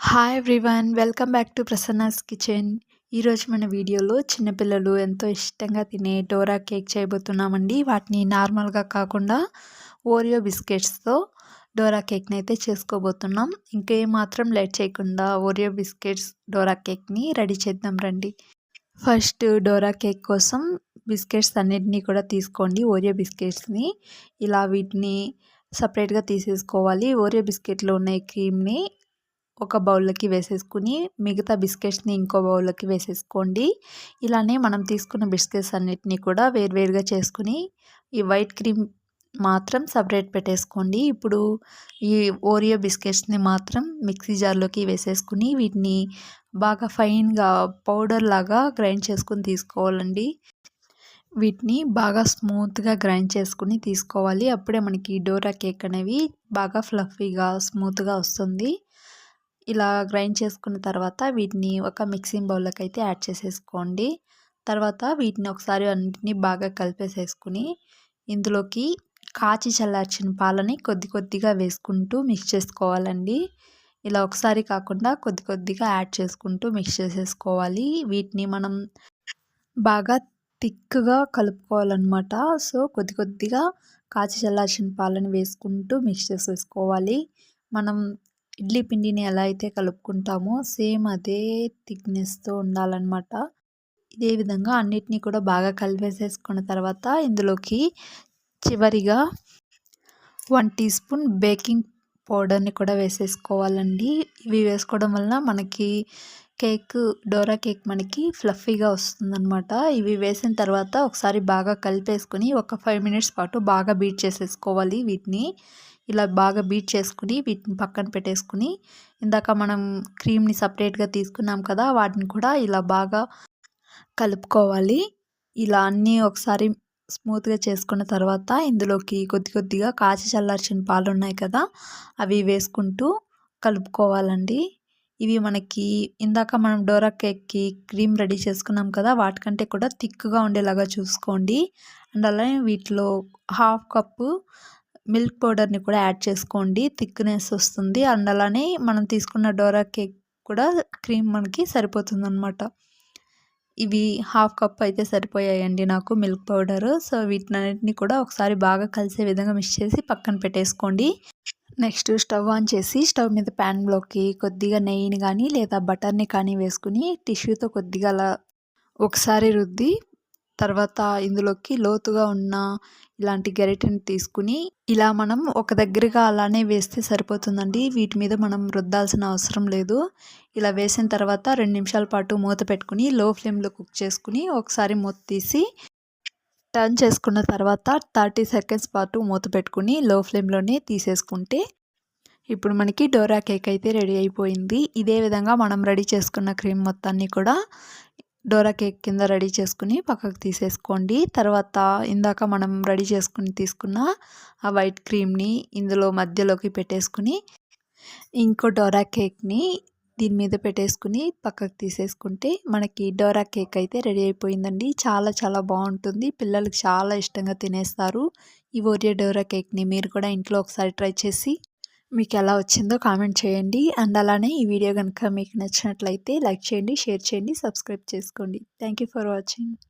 Hi everyone welcome back to Prasanna's kitchen ఈరోజు మన వీడియోలో చిన్నపిల్లలు ఎంతో ఇష్టంగా తినే డోరా కేక్ చేయబోతున్నామండి. వాటిని నార్మల్గా కాకుండా ఓరియో బిస్కెట్స్తో డోరా కేక్ని అయితే చేసుకోబోతున్నాం. ఇంకేం మాత్రం లేట్ చేయకుండా ఓరియో బిస్కెట్స్ డోరా కేక్ని రెడీ చేద్దాం రండి. ఫస్ట్ డోరా కేక్ కోసం బిస్కెట్స్ అన్నిటినీ కూడా తీసుకోండి. ఓరియో బిస్కెట్స్ని ఇలా వీటిని సపరేట్గా తీసేసుకోవాలి. ఓరియో బిస్కెట్లో ఉన్న క్రీమ్ని ఒక బౌల్లోకి వేసేసుకుని మిగతా బిస్కెట్స్ని ఇంకో బౌల్లోకి వేసేసుకోండి. ఇలానే మనం తీసుకున్న బిస్కెట్స్ అన్నిటినీ కూడా వేరువేరుగా చేసుకుని ఈ వైట్ క్రీమ్ మాత్రం సపరేట్ పెట్టేసుకోండి. ఇప్పుడు ఈ ఓరియో బిస్కెట్స్ని మాత్రం మిక్సీ జార్లోకి వేసేసుకుని వీటిని బాగా ఫైన్గా పౌడర్ లాగా గ్రైండ్ చేసుకుని తీసుకోవాలండి. వీటిని బాగా స్మూత్గా గ్రైండ్ చేసుకుని తీసుకోవాలి. అప్పుడే మనకి డోరా కేక్ అనేవి బాగా ఫ్లఫీగా స్మూత్గా వస్తుంది. ఇలా గ్రైండ్ చేసుకున్న తర్వాత వీటిని ఒక మిక్సింగ్ బౌల్లోకి అయితే యాడ్ చేసేసుకోండి. తర్వాత వీటిని ఒకసారి అన్నింటినీ బాగా కలిపేసేసుకుని ఇందులోకి కాచి చల్లార్చిన పాలని కొద్ది కొద్దిగా వేసుకుంటూ మిక్స్ చేసుకోవాలండి. ఇలా ఒకసారి కాకుండా కొద్ది కొద్దిగా యాడ్ చేసుకుంటూ మిక్స్ చేసేసుకోవాలి. వీటిని మనం బాగా థిక్గా కలుపుకోవాలన్నమాట. సో కొద్ది కొద్దిగా కాచి చల్లార్చిన పాలను వేసుకుంటూ మిక్స్ చేసేసుకోవాలి. మనం ఇడ్లీ పిండిని ఎలా అయితే కలుపుకుంటామో సేమ్ అదే థిక్నెస్తో ఉండాలన్నమాట. ఇదే విధంగా అన్నిటినీ కూడా బాగా కలిపేసేసుకున్న తర్వాత ఇందులోకి చివరిగా వన్ టీ స్పూన్ బేకింగ్ పౌడర్ని కూడా వేసేసుకోవాలండి. ఇవి వేసుకోవడం వలన మనకి కేక్ డోరా కేక్ మనకి ఫ్లఫీగా వస్తుందన్నమాట. ఇవి వేసిన తర్వాత ఒకసారి బాగా కలిపేసుకొని ఒక ఫైవ్ మినిట్స్ పాటు బాగా బీట్ చేసేసుకోవాలి వీటిని. ఇలా బాగా బీట్ చేసుకుని వీటిని పక్కన పెట్టేసుకుని ఇందాక మనం క్రీమ్ని సపరేట్గా తీసుకున్నాం కదా వాటిని కూడా ఇలా బాగా కలుపుకోవాలి. ఇలా అన్నీ ఒకసారి స్మూత్గా చేసుకున్న తర్వాత ఇందులోకి కొద్ది కొద్దిగా కాచి చల్లార్చిన పాలు ఉన్నాయి కదా అవి వేసుకుంటూ కలుపుకోవాలండి. ఇవి మనకి ఇందాక మనం డోరా కేక్కి క్రీమ్ రెడీ చేసుకున్నాం కదా వాటికంటే కూడా థిక్గా ఉండేలాగా చూసుకోండి. అండ్ అలానే వీటిలో హాఫ్ కప్పు మిల్క్ పౌడర్ని కూడా యాడ్ చేసుకోండి థిక్నెస్ వస్తుంది. అండ్ అలానే మనం తీసుకున్న డోరా కేక్ కూడా క్రీమ్ మనకి సరిపోతుంది అనమాట ఇవి హాఫ్ కప్ అయితే సరిపోయాయండి నాకు మిల్క్ పౌడర్. సో వీటినన్నింటినీ కూడా ఒకసారి బాగా కలిసే విధంగా మిక్స్ చేసి పక్కన పెట్టేసుకోండి. నెక్స్ట్ స్టవ్ ఆన్ చేసి స్టవ్ మీద ప్యాన్లోకి కొద్దిగా నెయ్యిని కానీ లేదా బటర్ని కానీ వేసుకుని టిష్యూతో కొద్దిగా అలా ఒకసారి రుద్ది తర్వాత ఇందులోకి లోతుగా ఉన్న ఇలాంటి గరిటెని తీసుకుని ఇలా మనం ఒక దగ్గరగా అలానే వేస్తే సరిపోతుందండి. వీటి మీద మనం రుద్దాల్సిన అవసరం లేదు. ఇలా వేసిన తర్వాత రెండు నిమిషాల పాటు మూత పెట్టుకుని లో ఫ్లేమ్లో కుక్ చేసుకుని ఒకసారి మూత తీసి టర్న్ చేసుకున్న తర్వాత థర్టీ సెకండ్స్ పాటు మూత పెట్టుకుని లో ఫ్లేమ్లోనే తీసేసుకుంటే ఇప్పుడు మనకి డోరా కేక్ అయితే రెడీ అయిపోయింది. ఇదే విధంగా మనం రెడీ చేసుకున్న క్రీమ్ మొత్తాన్ని కూడా డోరా కేక్ కింద రెడీ చేసుకుని పక్కకు తీసేసుకోండి. తర్వాత ఇందాక మనం రెడీ చేసుకుని తీసుకున్న ఆ వైట్ క్రీమ్ని ఇందులో మధ్యలోకి పెట్టేసుకుని ఇంకో డోరా కేక్ని దీని మీద పెట్టేసుకుని పక్కకు తీసేసుకుంటే మనకి డోరా కేక్ అయితే రెడీ అయిపోయిందండి. చాలా చాలా బాగుంటుంది. పిల్లలకి చాలా ఇష్టంగా తినేస్తారు. ఈ ఓరియో డోరా కేక్ని మీరు కూడా ఇంట్లో ఒకసారి ట్రై చేసి మీకు ఎలా వచ్చిందో కామెంట్ చేయండి. అండ్ అలానే ఈ వీడియో కనుక మీకు నచ్చినట్లయితే లైక్ చేయండి షేర్ చేయండి సబ్స్క్రైబ్ చేసుకోండి. Thank for watching.